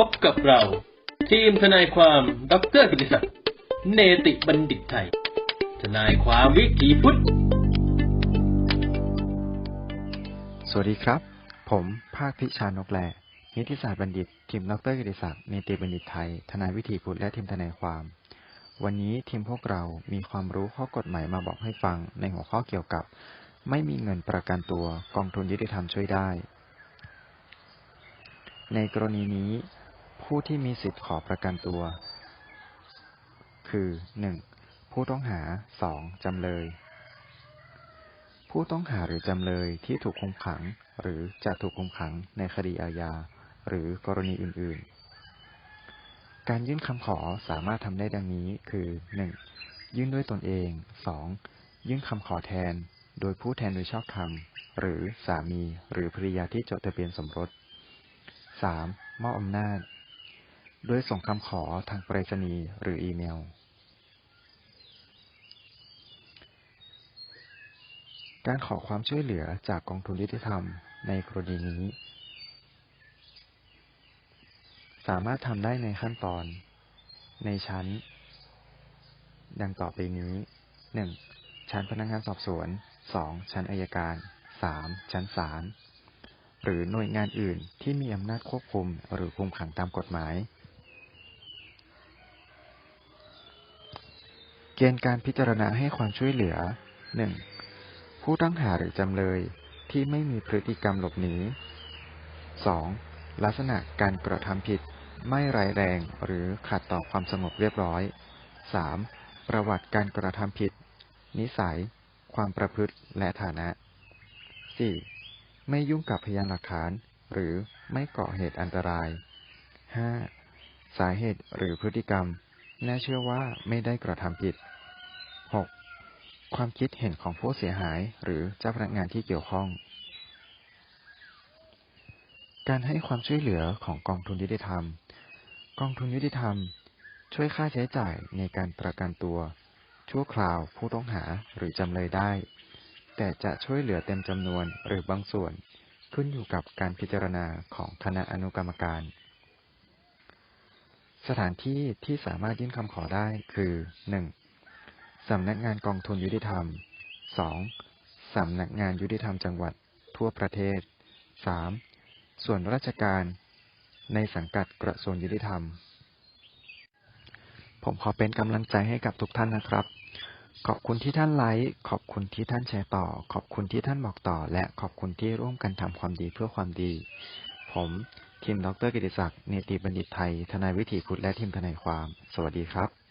พบกับเรา ทีมทนายความดรกิติศักดิ์เนติบัณฑิตไทย ทนายความวิถีพุทธ สวัสดีครับ ผมภาคพิชานกแลนิติศาสตร์บัณฑิต ทีมดรกิติศักดิ์เนติบัณฑิตไทย ทนายวิถีพุทธและทีมทนายความ วันนี้ทีมพวกเรามีความรู้ข้อกฎหมายมาบอกให้ฟังในหัวข้อเกี่ยวกับ ไม่มีเงินประกันตัวกองทุนยุติธรรมช่วยได้ในกรณีนี้ ผู้ที่มีสิทธิ์ขอประกันตัว คือ 1. ผู้ต้องหา 2. จำเลย ผู้ต้องหาหรือจำเลยที่ถูกคุมขัง หรือจะถูกคุมขังในคดีอาญา หรือกรณีอื่น ๆ การยื่นคำขอสามารถทำได้ดังนี้คือ 1. ยื่นด้วยตนเอง 2. ยื่นคำขอแทน โดยผู้แทนโดยชอบธรรม หรือสามีหรือภริยาที่จดทะเบียนสมรส 3. มอบอำนาจ โดยส่งคำขอทางไปรษณีย์หรืออีเมล การขอความช่วยเหลือจากกองทุนยุติธรรมในกรณีนี้ สามารถทำได้ในขั้นตอน ในชั้น ดังต่อไปนี้ 1. ชั้นพนักงานสอบสวน 2. ชั้นอายการ 3. ชั้นศาลหรือหน่วยงานอื่นที่มีอำนาจควบคุมหรือคุมขังตามกฎหมาย เก ณฑ์การพิจารณาให้ความช่วยเหลือ 1. ผู้ต้องหาหรือจำเลยที่ไม่มีพฤติกรรมหลบหนี 2. ลักษณะการกระทำผิดไม่ร้ายแรงหรือขัดต่อความสงบเรียบร้อย 3. ประวัติการกระทำผิด นิสัย ความประพฤติและฐานะ 4. ไม่ยุ่งกับพยานหลักฐาน หรือไม่ก่อเหตุอันตราย 5. สาเหตุหรือพฤติกรรม น่าเชื่อว่าไม่ได้กระทำผิด 6. ความคิดเห็นของผู้เสียหายหรือเจ้าพนักงานที่เกี่ยวข้อง การให้ความช่วยเหลือของกองทุนยุติธรรม กองทุนยุติธรรม ช่วยค่าใช้จ่ายในการประกันตัว ชั่วคราวผู้ต้องหาหรือจำเลยได้ แต่จะช่วยเหลือเต็มจำนวนหรือบางส่วนขึ้นอยู่กับการพิจารณาของคณะอนุกรรมการ สถานที่ที่สามารถยื่นคำขอได้คือ 1. สำนักงานกองทุนยุติธรรม 2. สำนักงานยุติธรรมจังหวัดทั่วประเทศ 3. ส่วนราชการในสังกัดกระทรวงยุติธรรม ผมขอเป็นกำลังใจให้กับทุกท่านนะครับ ขอบคุณที่ท่านไลค์ ขอบคุณที่ท่านแชร์ต่อ ขอบคุณที่ท่านบอกต่อ และขอบคุณที่ร่วมกันทำความดีเพื่อความดี ผมทีมดรกิติศักดิ์เนติบัณฑิตไทย ทนายวิถีพุทธและทีมทนายความ สวัสดีครับ